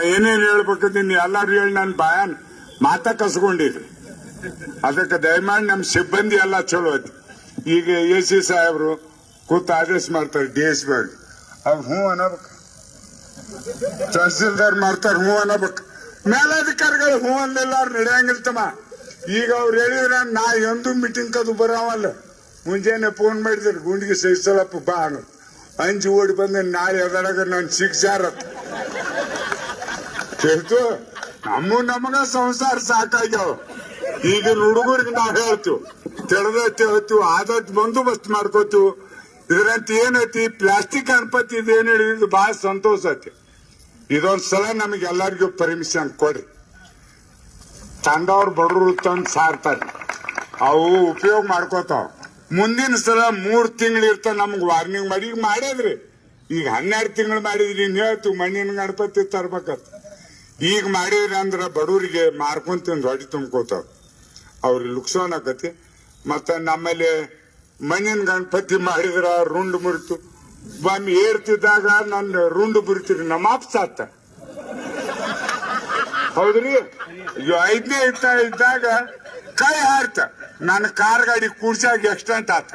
ಏನೇನ್ ಹೇಳ್ಬೇಕಂತೀನಿ ಎಲ್ಲರೂ ಹೇಳಿ ನನ್ನ ಬಾಯನ್ ಮಾತ ಕಸ್ಕೊಂಡಿದ್ರಿ ಅದಕ್ಕೆ ದಯಮಾಡಿ ನಮ್ಮ ಸಿಬ್ಬಂದಿ ಎಲ್ಲ ಚಲೋ ಐತಿ. ಈಗ ಎ ಸಿ ಸಾಹೇಬ್ರು ಕೂತ ಆದೇಶ ಮಾಡ್ತಾರೆ, ಡಿ ಎಸ್ ಪಿ ಅವ್ರಿಗೆ. ಅವ್ರು ಹ್ಞೂ ಅನ್ನಬೇಕು. ತಹಸೀಲ್ದಾರ್ ಮಾಡ್ತಾರೆ, ಹ್ಞೂ ಅನ್ನಬೇಕು. ಮೇಲಾಧಿಕಾರಿಗಳು ಹ್ಞೂ ಅಂದಿಲ್ಲ ಅವ್ರು ನಡೆಯಂಗಿರ್ತಮ್ಮ ಈಗ ಅವ್ರು ಹೇಳಿದ್ರೆ ನಾ ಎಂದು ಮೀಟಿಂಗ್ ಕದು ಬರೋವಲ್ಲ ಮುಂಜಾನೆ ಫೋನ್ ಮಾಡಿದ್ರು, ಗುಂಡಿಗೆ ಸಹಿಸಲಪ್ಪ ಬಾ ಅಂಜು ಓಡಿ ಬಂದ್ರೆ ನಾಳೆ ಅದರಾಗ ನಾನು ಶಿಕ್ಷಾರತ್ ಕೇಳ್ತು ನಮ್ಮ ನಮಗ ಸಂಸಾರ ಸಾಕಾಗ್ಯಾವ. ಈಗಿನ ಹುಡುಗರಿಗೆ ನಾವ್ ಹೇಳ್ತೀವಿ, ತಿಳಿದೈತಿ ಹೇಳ್ತೀವಿ ಆದಷ್ಟು ಬಂದೋಬಸ್ತ್ ಮಾಡ್ಕೋತೀವಿ. ಇದ್ರಂತ ಏನೈತಿ? ಪ್ಲಾಸ್ಟಿಕ್ ಗಣಪತಿ ಇದೇನ್ ಹೇಳಿದ್ರು ಬಹಳ ಸಂತೋಷ ಐತಿ. ಇದೊಂದ್ ಸಲ ನಮಗೆ ಎಲ್ಲರಿಗೂ ಪರ್ಮಿಷನ್ ಕೊಡ್ರಿ ತಂದವ್ರು ಬಡವರು ತಂದು ಸಾರ್ತಾರೆ. ಅವು ಉಪಯೋಗ ಮಾಡ್ಕೋತಾವ. ಮುಂದಿನ ಸಲ ಮೂರ್ ತಿಂಗಳು ಇರ್ತ ನಮ್ಗೆ ವಾರ್ನಿಂಗ್ ಮಾಡಿ, ಈಗ ಮಾಡ್ಯಾದ್ರಿ ಈಗ ಹನ್ನೆರಡು ತಿಂಗಳು ಮಾಡಿದ್ರಿ, ನೀವು ಹೇಳ್ತೀವಿ ಮಣ್ಣಿನ ಗಣಪತಿ ತರ್ಬೇಕಂತ. ಈಗ ಮಾಡಿದ್ರೆ ಅಂದ್ರ ಬಡವರಿಗೆ ಮಾರ್ಕೊಂಡ್ ತಿಂದು ಹೊಡಿ ತುಂಬ್ಕೋತಾವ. ಅವ್ರಿಗೆ ಲುಕ್ಸಾನ್ ಆಕತಿ. ಮತ್ತ ನಮ್ಮಲ್ಲಿ ಮಣ್ಣಿನ ಗಣಪತಿ ಮಾಡಿದ್ರ ರುಂಡು ಮುರಿತು. ಒಮ್ಮೆ ಏರ್ತಿದ್ದಾಗ ನನ್ನ ರುಂಡು ಬುರಿತೀರಿ ನಮ್ಮ ಅಪ್ಪ ಸಾತ್ತ ಹೌದ್ರಿ? ಐದನೇ ಇತ್ತ ಇದ್ದಾಗ ಕೈ ಹಾರ್ತ. ನನ್ನ ಕಾರ್ ಗಾಡಿ ಕೂಡ್ಸಾಗ ಎಕ್ಸ್ಟೆಂಟ್ ಆತ.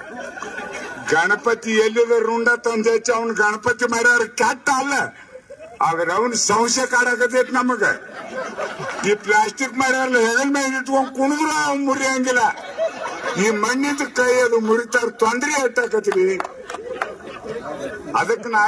ಗಣಪತಿ ಎಲ್ಲಿದ ರುಂಡ ತಂದೆ ಅವನು ಗಣಪತಿ ಮಾಡ್ಯಾರ ಕೆಟ್ಟ ಅಲ್ಲ. ಆದ್ರೆ ಅವನ್ ಸಂಶಯ ಕಾಡಕತೈತಿ ನಮಗ ಈ ಪ್ಲಾಸ್ಟಿಕ್ ಮಾಡ್ಯಾರಲ್ಲ ಹೆಗಲ್ ಮೇಲೆ ಇಟ್ಕೊಂಡ್ ಕುಣಿದ್ರು ಅವ್ನ್ ಮುರಿಯಂಗಿಲ್ಲ ಈ ಮಣ್ಣಿದ ಕೈ ಅದು ಮುರಿತಾರ ತೊಂದ್ರೆ ಎಟ್ಟಾಕತ್ರಿ ಅದಕ್ಕೆ ನಾ